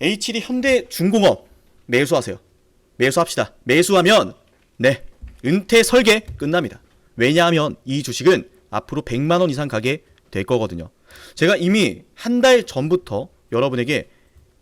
HD 현대중공업 매수하세요. 매수합시다. 매수하면 네 은퇴 설계 끝납니다. 왜냐하면 이 주식은 앞으로 100만 원 이상 가게 될 거거든요. 제가 이미 한 달 전부터 여러분에게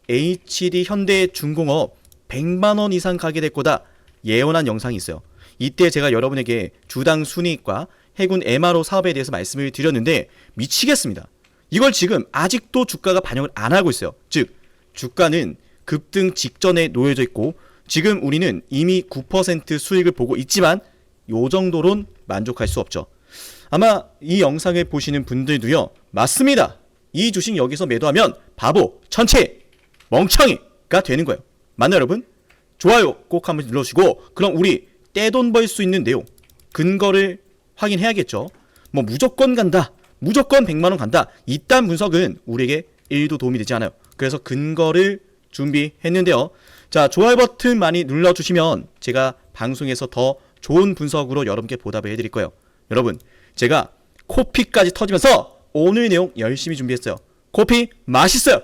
HD 현대중공업 100만 원 이상 가게 될 거다 예언한 영상이 있어요. 이때 제가 여러분에게 주당 순이익과 해군 MRO 사업에 대해서 말씀을 드렸는데 미치겠습니다. 이걸 지금 아직도 주가가 반영을 안 하고 있어요. 즉 주가는 급등 직전에 놓여져 있고 지금 우리는 이미 9% 수익을 보고 있지만 요 정도론 만족할 수 없죠. 아마 이 영상을 보시는 분들도요. 맞습니다. 이 주식 여기서 매도하면 바보, 천체, 멍청이가 되는 거예요. 맞나요, 여러분? 좋아요 꼭 한번 눌러주시고 그럼 우리 떼돈 벌 수 있는 내용 근거를 확인해야겠죠. 뭐 무조건 간다. 무조건 100만 원 간다. 이딴 분석은 우리에게 1도 도움이 되지 않아요. 그래서 근거를 준비했는데요. 자, 좋아요 버튼 많이 눌러주시면 제가 방송에서 더 좋은 분석으로 여러분께 보답을 해드릴 거예요. 여러분, 제가 코피까지 터지면서 오늘 내용 열심히 준비했어요. 코피 맛있어요.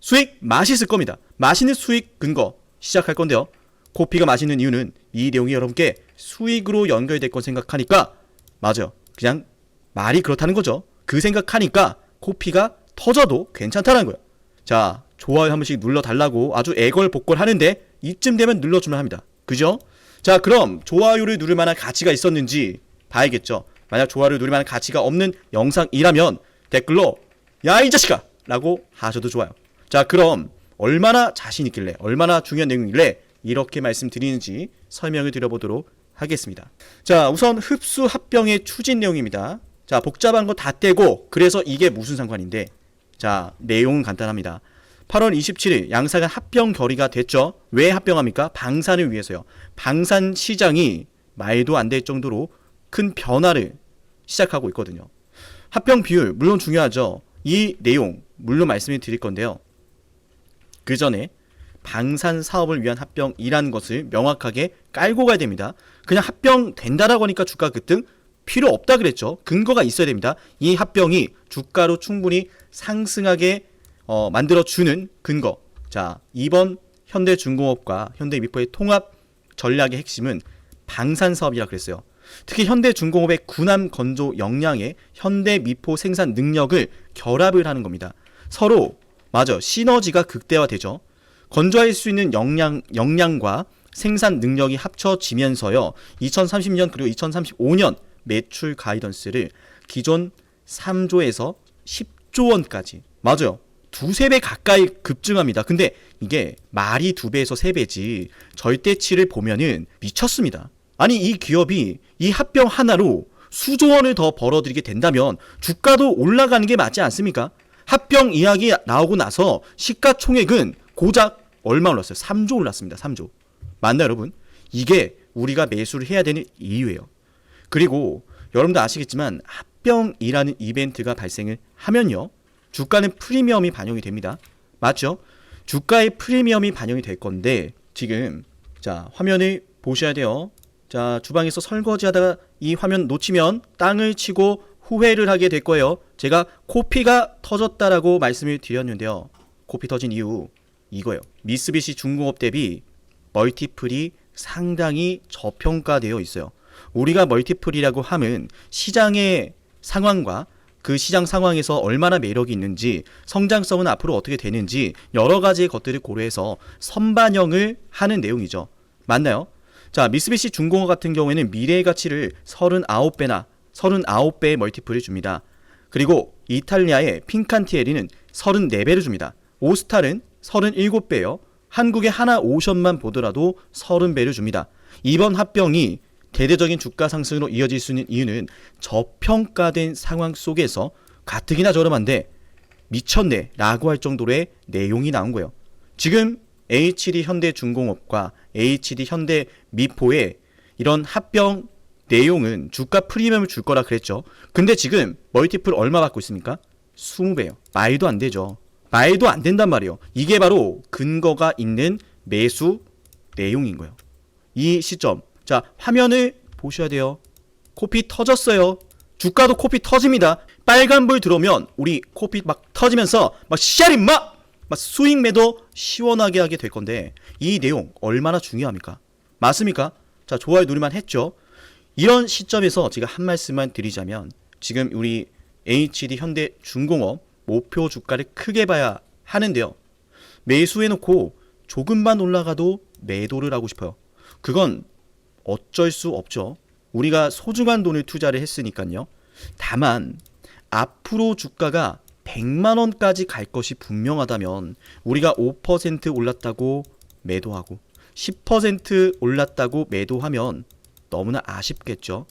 수익 맛있을 겁니다. 맛있는 수익 근거 시작할 건데요. 코피가 맛있는 이유는 이 내용이 여러분께 수익으로 연결될 건 생각하니까 맞아요. 그냥 말이 그렇다는 거죠. 그 생각하니까 코피가 터져도 괜찮다는 거예요. 자, 좋아요 한 번씩 눌러달라고 아주 애걸복걸 하는데 이쯤 되면 눌러주면 합니다. 그죠? 자, 그럼 좋아요를 누를 만한 가치가 있었는지 봐야겠죠. 만약 좋아요를 누를 만한 가치가 없는 영상이라면 댓글로 야 이 자식아! 라고 하셔도 좋아요. 자, 그럼 얼마나 자신 있길래 얼마나 중요한 내용이길래 이렇게 말씀드리는지 설명을 드려보도록 하겠습니다. 자, 우선 흡수 합병의 추진 내용입니다. 자, 복잡한 거 다 떼고 그래서 이게 무슨 상관인데 자, 내용은 간단합니다. 8월 27일 양사간 합병 결의가 됐죠. 왜 합병합니까? 방산을 위해서요. 방산 시장이 말도 안 될 정도로 큰 변화를 시작하고 있거든요. 합병 비율 물론 중요하죠. 이 내용 물론 말씀을 드릴 건데요. 그 전에 방산 사업을 위한 합병이라는 것을 명확하게 깔고 가야 됩니다. 그냥 합병 된다라고 하니까 주가 급등 필요 없다 그랬죠. 근거가 있어야 됩니다. 이 합병이 주가로 충분히 상승하게 어, 만들어 주는 근거. 자, 이번 현대중공업과 현대미포의 통합 전략의 핵심은 방산 사업이라 그랬어요. 특히 현대중공업의 군함 건조 역량에 현대미포 생산 능력을 결합을 하는 겁니다. 서로 맞아 시너지가 극대화되죠. 건조할 수 있는 역량 역량과 생산 능력이 합쳐지면서요. 2030년 그리고 2035년 매출 가이던스를 기존 3조에서 10 조 원까지 맞아요. 두세 배 가까이 급증합니다. 근데 이게 말이 두 배에서 세 배지 절대치를 보면은 미쳤습니다. 아니 이 기업이 이 합병 하나로 수조 원을 더 벌어들이게 된다면 주가도 올라가는 게 맞지 않습니까? 합병 이야기 나오고 나서 시가총액은 고작 얼마 올랐어요? 3조 올랐습니다. 3조. 맞나요, 여러분? 이게 우리가 매수를 해야 되는 이유예요. 그리고 여러분도 아시겠지만 합병이라는 이벤트가 발생을 하면요. 주가는 프리미엄이 반영이 됩니다. 맞죠? 주가의 프리미엄이 반영이 될 건데 지금 자 화면을 보셔야 돼요. 자 주방에서 설거지 하다가 이 화면 놓치면 땅을 치고 후회를 하게 될 거예요. 제가 코피가 터졌다라고 말씀을 드렸는데요. 코피 터진 이유 이거예요. 미쓰비시 중공업 대비 멀티플이 상당히 저평가되어 있어요. 우리가 멀티플이라고 함은 시장의 상황과 그 시장 상황에서 얼마나 매력이 있는지 성장성은 앞으로 어떻게 되는지 여러 가지의 것들을 고려해서 선반영을 하는 내용이죠. 맞나요? 자, 미쓰비시 중공업 같은 경우에는 미래의 가치를 39배나 39배의 멀티플을 줍니다. 그리고 이탈리아의 핑칸티에리는 34배를 줍니다. 오스탈은 37배요. 한국의 하나 오션만 보더라도 30배를 줍니다. 이번 합병이 대대적인 주가 상승으로 이어질 수 있는 이유는 저평가된 상황 속에서 가뜩이나 저렴한데 미쳤네 라고 할 정도로의 내용이 나온 거예요. 지금 HD 현대중공업과 HD 현대미포의 이런 합병 내용은 주가 프리미엄을 줄 거라 그랬죠. 근데 지금 멀티플 얼마 받고 있습니까? 20배요. 말도 안 되죠. 말도 안 된단 말이에요. 이게 바로 근거가 있는 매수 내용인 거예요. 이 시점. 자, 화면을 보셔야 돼요. 코피 터졌어요. 주가도 코피 터집니다. 빨간불 들어오면 우리 코피 막 터지면서 막막막 수익 매도 시원하게 하게 될 건데 이 내용 얼마나 중요합니까? 맞습니까? 자, 좋아요 누리만 했죠. 이런 시점에서 제가 한 말씀만 드리자면 지금 우리 HD 현대 중공업 목표 주가를 크게 봐야 하는데요. 매수해 놓고 조금만 올라가도 매도를 하고 싶어요. 그건 어쩔 수 없죠. 우리가 소중한 돈을 투자를 했으니까요. 다만 앞으로 주가가 100만 원까지 갈 것이 분명하다면 우리가 5% 올랐다고 매도하고 10% 올랐다고 매도하면 너무나 아쉽겠죠.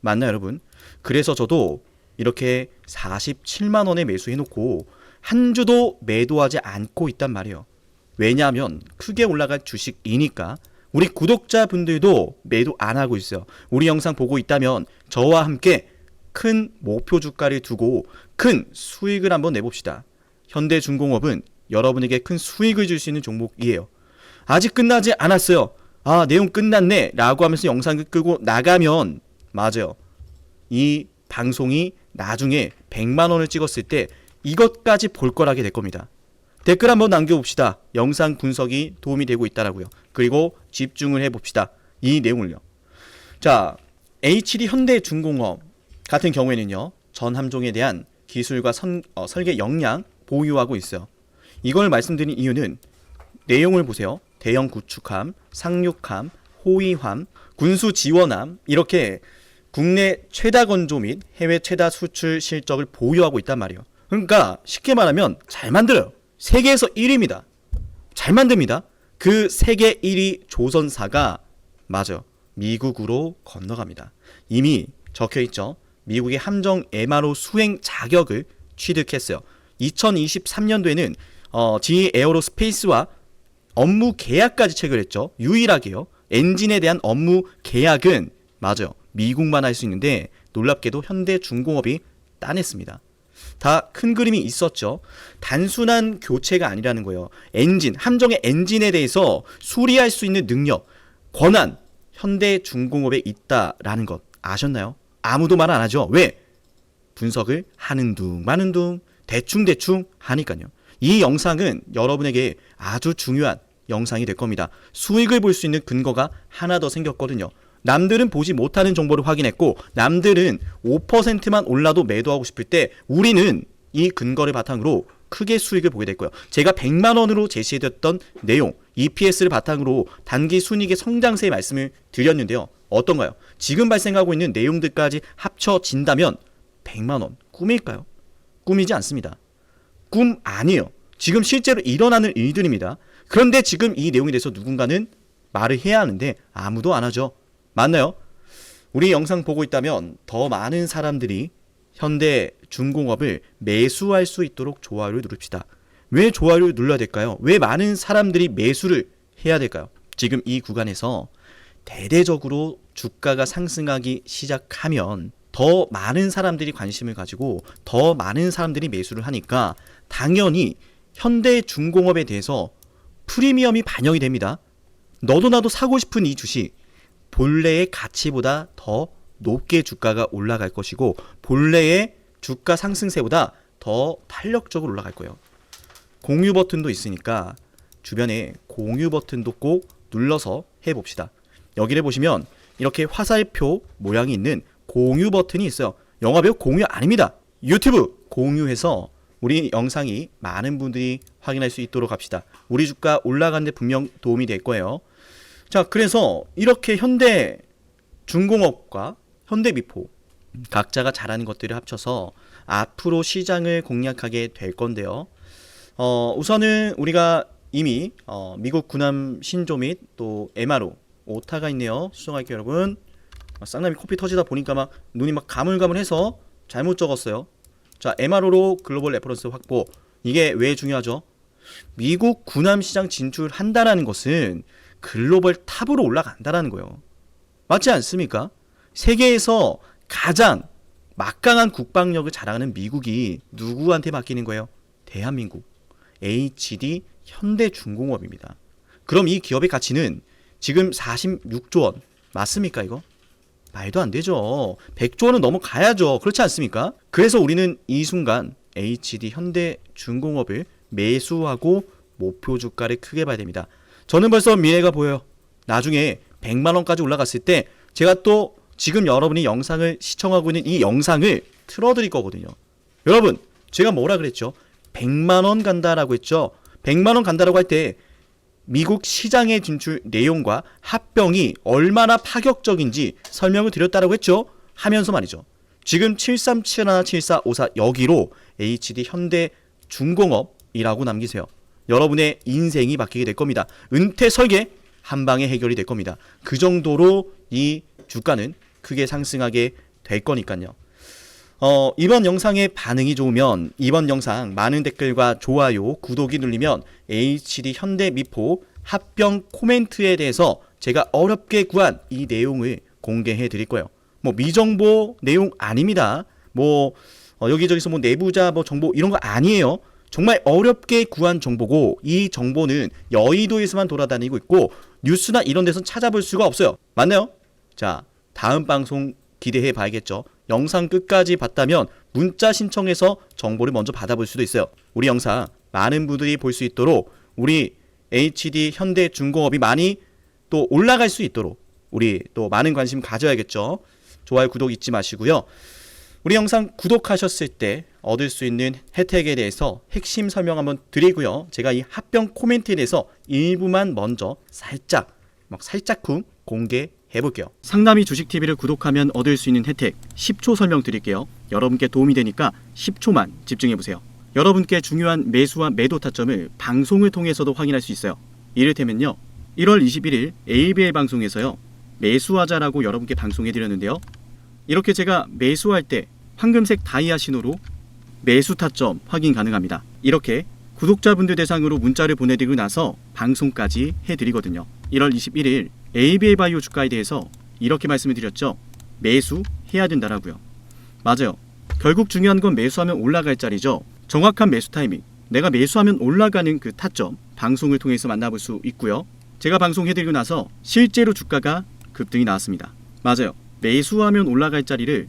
맞나요, 여러분? 그래서 저도 이렇게 47만 원에 매수해 놓고 한 주도 매도하지 않고 있단 말이에요. 왜냐하면 크게 올라갈 주식이니까 우리 구독자분들도 매도 안 하고 있어요. 우리 영상 보고 있다면 저와 함께 큰 목표 주가를 두고 큰 수익을 한번 내봅시다. 현대중공업은 여러분에게 큰 수익을 줄 수 있는 종목이에요. 아직 끝나지 않았어요. 아, 내용 끝났네. 라고 하면서 영상을 끄고 나가면, 맞아요. 이 방송이 나중에 100만 원을 찍었을 때 이것까지 볼 거라게 될 겁니다. 댓글 한번 남겨봅시다. 영상 분석이 도움이 되고 있다라고요. 그리고 집중을 해봅시다. 이 내용을요. 자, HD 현대중공업 같은 경우에는요. 전 함종에 대한 기술과 선, 어, 설계 역량 보유하고 있어요. 이걸 말씀드린 이유는 내용을 보세요. 대형 구축함, 상륙함, 호위함, 군수 지원함 이렇게 국내 최다 건조 및 해외 최다 수출 실적을 보유하고 있단 말이에요. 그러니까 쉽게 말하면 잘 만들어요. 세계에서 1위입니다. 잘 만듭니다. 그 세계 1위 조선사가 맞아 미국으로 건너갑니다. 이미 적혀 있죠. 미국의 함정 MRO 수행 자격을 취득했어요. 2023년도에는 어, GE 에어로스페이스와 업무 계약까지 체결했죠. 유일하게요. 엔진에 대한 업무 계약은 맞아요. 미국만 할 수 있는데 놀랍게도 현대중공업이 따냈습니다. 다 큰 그림이 있었죠. 단순한 교체가 아니라는 거예요. 엔진, 함정의 엔진에 대해서 수리할 수 있는 능력, 권한, 현대 중공업에 있다라는 것 아셨나요? 아무도 말 안 하죠. 왜? 분석을 하는 둥 마는 둥 대충대충 하니까요. 이 영상은 여러분에게 아주 중요한 영상이 될 겁니다. 수익을 볼 수 있는 근거가 하나 더 생겼거든요. 남들은 보지 못하는 정보를 확인했고 남들은 5%만 올라도 매도하고 싶을 때 우리는 이 근거를 바탕으로 크게 수익을 보게 될 거예요. 제가 100만 원으로 제시해드렸던 내용, EPS를 바탕으로 단기 순이익의 성장세의 말씀을 드렸는데요. 어떤가요? 지금 발생하고 있는 내용들까지 합쳐진다면 100만 원 꿈일까요? 꿈이지 않습니다. 꿈 아니에요. 지금 실제로 일어나는 일들입니다. 그런데 지금 이 내용에 대해서 누군가는 말을 해야 하는데 아무도 안 하죠. 맞나요? 우리 영상 보고 있다면 더 많은 사람들이 현대 중공업을 매수할 수 있도록 좋아요를 누릅시다. 왜 좋아요를 눌러야 될까요? 왜 많은 사람들이 매수를 해야 될까요? 지금 이 구간에서 대대적으로 주가가 상승하기 시작하면 더 많은 사람들이 관심을 가지고 더 많은 사람들이 매수를 하니까 당연히 현대 중공업에 대해서 프리미엄이 반영이 됩니다. 너도 나도 사고 싶은 이 주식 본래의 가치보다 더 높게 주가가 올라갈 것이고 본래의 주가 상승세보다 더 탄력적으로 올라갈 거예요. 공유 버튼도 있으니까 주변에 공유 버튼도 꼭 눌러서 해봅시다. 여기를 보시면 이렇게 화살표 모양이 있는 공유 버튼이 있어요. 영화배우 공유 아닙니다. 유튜브 공유해서 우리 영상이 많은 분들이 확인할 수 있도록 합시다. 우리 주가 올라가는데 분명 도움이 될 거예요. 자, 그래서 이렇게 현대 중공업과 현대 미포 각자가 잘하는 것들을 합쳐서 앞으로 시장을 공략하게 될 건데요. 어, 우선은 우리가 이미 어, 미국 군함 신조 및 또 MRO 오타가 있네요. 수정할게요, 여러분. 아, 쌍남이 코피 터지다 보니까 막 눈이 막 가물가물해서 잘못 적었어요. 자, MRO로 글로벌 레퍼런스 확보. 이게 왜 중요하죠? 미국 군함 시장 진출한다라는 것은 글로벌 탑으로 올라간다라는 거예요. 맞지 않습니까? 세계에서 가장 막강한 국방력을 자랑하는 미국이 누구한테 맡기는 거예요? 대한민국. HD 현대중공업입니다. 그럼 이 기업의 가치는 지금 46조 원 맞습니까 이거? 말도 안 되죠. 100조 원은 넘어가야죠. 그렇지 않습니까? 그래서 우리는 이 순간 HD 현대중공업을 매수하고 목표 주가를 크게 봐야 됩니다. 저는 벌써 미래가 보여요. 나중에 100만 원까지 올라갔을 때 제가 또 지금 여러분이 영상을 시청하고 있는 이 영상을 틀어드릴 거거든요. 여러분, 제가 뭐라 그랬죠? 100만 원 간다라고 했죠. 100만 원 간다라고 할 때 미국 시장의 진출 내용과 합병이 얼마나 파격적인지 설명을 드렸다라고 했죠. 하면서 말이죠. 지금 7371, 7454 여기로 HD 현대 중공업이라고 남기세요. 여러분의 인생이 바뀌게 될 겁니다. 은퇴 설계 한 방에 해결이 될 겁니다. 그 정도로 이 주가는 크게 상승하게 될 거니까요. 어, 이번 영상의 반응이 좋으면 이번 영상 많은 댓글과 좋아요, 구독이 눌리면 HD 현대 미포 합병 코멘트에 대해서 제가 어렵게 구한 이 내용을 공개해 드릴 거예요. 뭐 미정보 내용 아닙니다. 뭐 어, 여기저기서 뭐 내부자 뭐 정보 이런 거 아니에요. 정말 어렵게 구한 정보고 이 정보는 여의도에서만 돌아다니고 있고 뉴스나 이런 데서 찾아볼 수가 없어요. 맞나요? 자, 다음 방송 기대해 봐야겠죠. 영상 끝까지 봤다면 문자 신청해서 정보를 먼저 받아볼 수도 있어요. 우리 영상 많은 분들이 볼 수 있도록 우리 HD 현대 중공업이 많이 또 올라갈 수 있도록 우리 또 많은 관심 가져야겠죠. 좋아요, 구독 잊지 마시고요. 우리 영상 구독하셨을 때 얻을 수 있는 혜택에 대해서 핵심 설명 한번 드리고요. 제가 이 합병 코멘트에 대해서 일부만 먼저 살짝 막 살짝쿵 공개해 볼게요. 상남이 주식 TV를 구독하면 얻을 수 있는 혜택 10초 설명 드릴게요. 여러분께 도움이 되니까 10초만 집중해 보세요. 여러분께 중요한 매수와 매도 타점을 방송을 통해서도 확인할 수 있어요. 이를테면요. 1월 21일 ABL 방송에서요. 매수하자라고 여러분께 방송해 드렸는데요. 이렇게 제가 매수할 때 황금색 다이아 신호로 매수 타점 확인 가능합니다. 이렇게 구독자분들 대상으로 문자를 보내드리고 나서 방송까지 해드리거든요. 1월 21일 ABA 바이오 주가에 대해서 이렇게 말씀을 드렸죠. 매수해야 된다라고요. 맞아요. 결국 중요한 건 매수하면 올라갈 자리죠. 정확한 매수 타이밍. 내가 매수하면 올라가는 그 타점 방송을 통해서 만나볼 수 있고요. 제가 방송해드리고 나서 실제로 주가가 급등이 나왔습니다. 맞아요. 매수하면 올라갈 자리를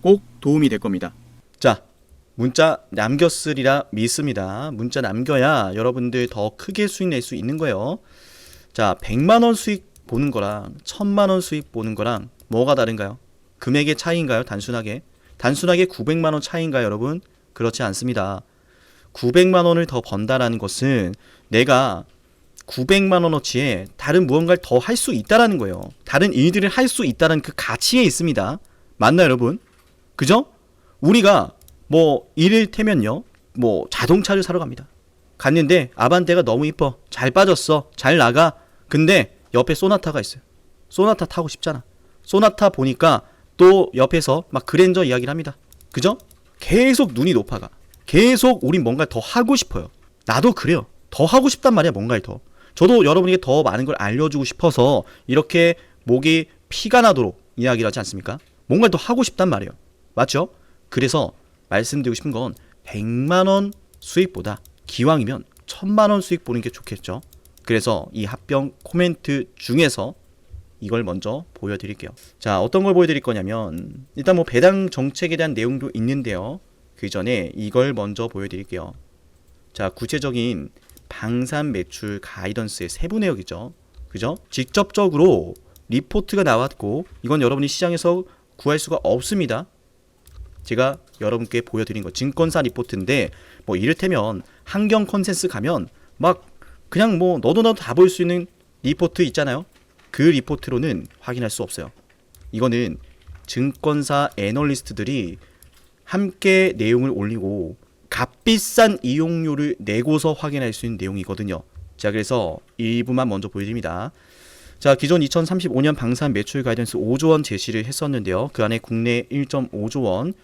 꼭 도움이 될 겁니다. 자, 문자 남겼으리라 믿습니다. 문자 남겨야 여러분들 더 크게 수익 낼 수 있는 거예요. 자, 100만 원 수익 보는 거랑 1000만 원 수익 보는 거랑 뭐가 다른가요? 금액의 차이인가요? 단순하게. 단순하게 900만 원 차이인가요, 여러분? 그렇지 않습니다. 900만 원을 더 번다라는 것은 내가 900만 원어치에 다른 무언가를 더 할 수 있다라는 거예요. 다른 일들을 할 수 있다는 그 가치에 있습니다. 맞나요, 여러분? 그죠? 우리가 뭐 이를테면요. 뭐 자동차를 사러 갑니다. 갔는데 아반떼가 너무 이뻐. 잘 빠졌어. 잘 나가. 근데 옆에 소나타가 있어요. 소나타 타고 싶잖아. 소나타 보니까 또 옆에서 막 그랜저 이야기를 합니다. 그죠? 계속 눈이 높아가. 계속 우린 뭔가 더 하고 싶어요. 나도 그래요. 더 하고 싶단 말이야, 뭔가를 더. 저도 여러분에게 더 많은 걸 알려주고 싶어서 이렇게 목이 피가 나도록 이야기를 하지 않습니까? 뭔가를 더 하고 싶단 말이에요. 맞죠? 그래서 말씀드리고 싶은 건 100만 원 수익보다 기왕이면 천만 원 수익 보는 게 좋겠죠. 그래서 이 합병 코멘트 중에서 이걸 먼저 보여드릴게요. 자, 어떤 걸 보여드릴 거냐면 일단 뭐 배당 정책에 대한 내용도 있는데요. 그 전에 이걸 먼저 보여드릴게요. 자, 구체적인 방산 매출 가이던스의 세부 내역이죠. 그죠? 직접적으로 리포트가 나왔고 이건 여러분이 시장에서 구할 수가 없습니다. 제가 여러분께 보여드린 거 증권사 리포트인데 뭐 이를테면 한경 컨센스 가면 막 그냥 뭐 너도 나도 다 볼 수 있는 리포트 있잖아요. 그 리포트로는 확인할 수 없어요. 이거는 증권사 애널리스트들이 함께 내용을 올리고 값비싼 이용료를 내고서 확인할 수 있는 내용이거든요. 자, 그래서 일부만 먼저 보여드립니다. 자, 기존 2035년 방산 매출 가이던스 5조 원 제시를 했었는데요. 그 안에 국내 1.5조 원,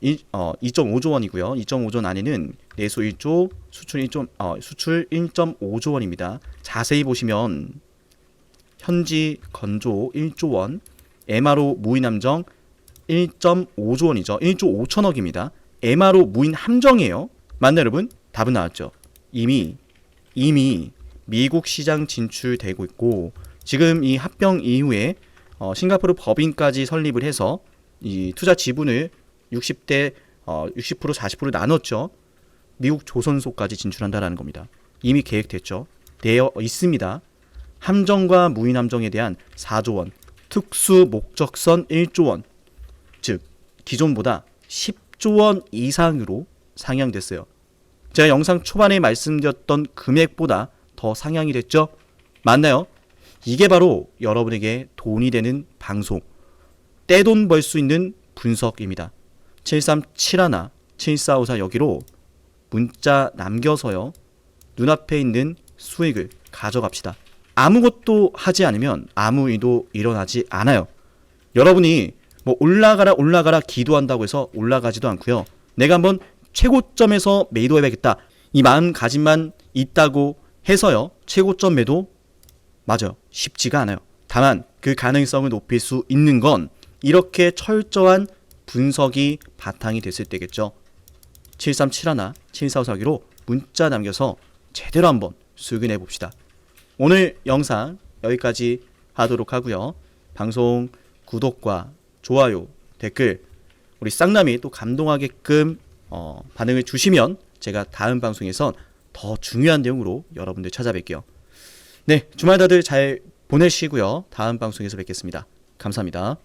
이, 어, 2.5조 원이고요. 2.5조 원 안에는 내수 1조, 수출 1. 어, 수출 1.5조 원입니다. 자세히 보시면 현지 건조 1조 원, MRO 무인 함정 1.5조 원이죠. 1조 5천억입니다. MRO 무인 함정이에요. 맞나 여러분? 답은 나왔죠. 이미 이미 미국 시장 진출되고 있고 지금 이 합병 이후에 어, 싱가포르 법인까지 설립을 해서 이 투자 지분을 60대 어, 60% 40% 나눴죠. 미국 조선소까지 진출한다라는 겁니다. 이미 계획됐죠. 되어 있습니다. 함정과 무인 함정에 대한 4조 원, 특수 목적선 1조 원, 즉 기존보다 10조 원 이상으로 상향됐어요. 제가 영상 초반에 말씀드렸던 금액보다 더 상향이 됐죠? 맞나요? 이게 바로 여러분에게 돈이 되는 방송, 떼돈 벌 수 있는 분석입니다. 7371, 7454 여기로 문자 남겨서요. 눈앞에 있는 수익을 가져갑시다. 아무것도 하지 않으면 아무 일도 일어나지 않아요. 여러분이 뭐 올라가라 올라가라 기도한다고 해서 올라가지도 않고요. 내가 한번 최고점에서 매도 해야겠다. 이 마음가짐만 있다고 해서요. 최고점 매도 맞아요. 쉽지가 않아요. 다만 그 가능성을 높일 수 있는 건 이렇게 철저한 분석이 바탕이 됐을 때겠죠. 7371, 7454기로 문자 남겨서 제대로 한번 수근해 봅시다. 오늘 영상 여기까지 하도록 하고요. 방송 구독과 좋아요, 댓글 우리 쌍남이 또 감동하게끔 어, 반응을 주시면 제가 다음 방송에선 더 중요한 내용으로 여러분들 찾아뵐게요. 네, 주말 다들 잘 보내시고요. 다음 방송에서 뵙겠습니다. 감사합니다.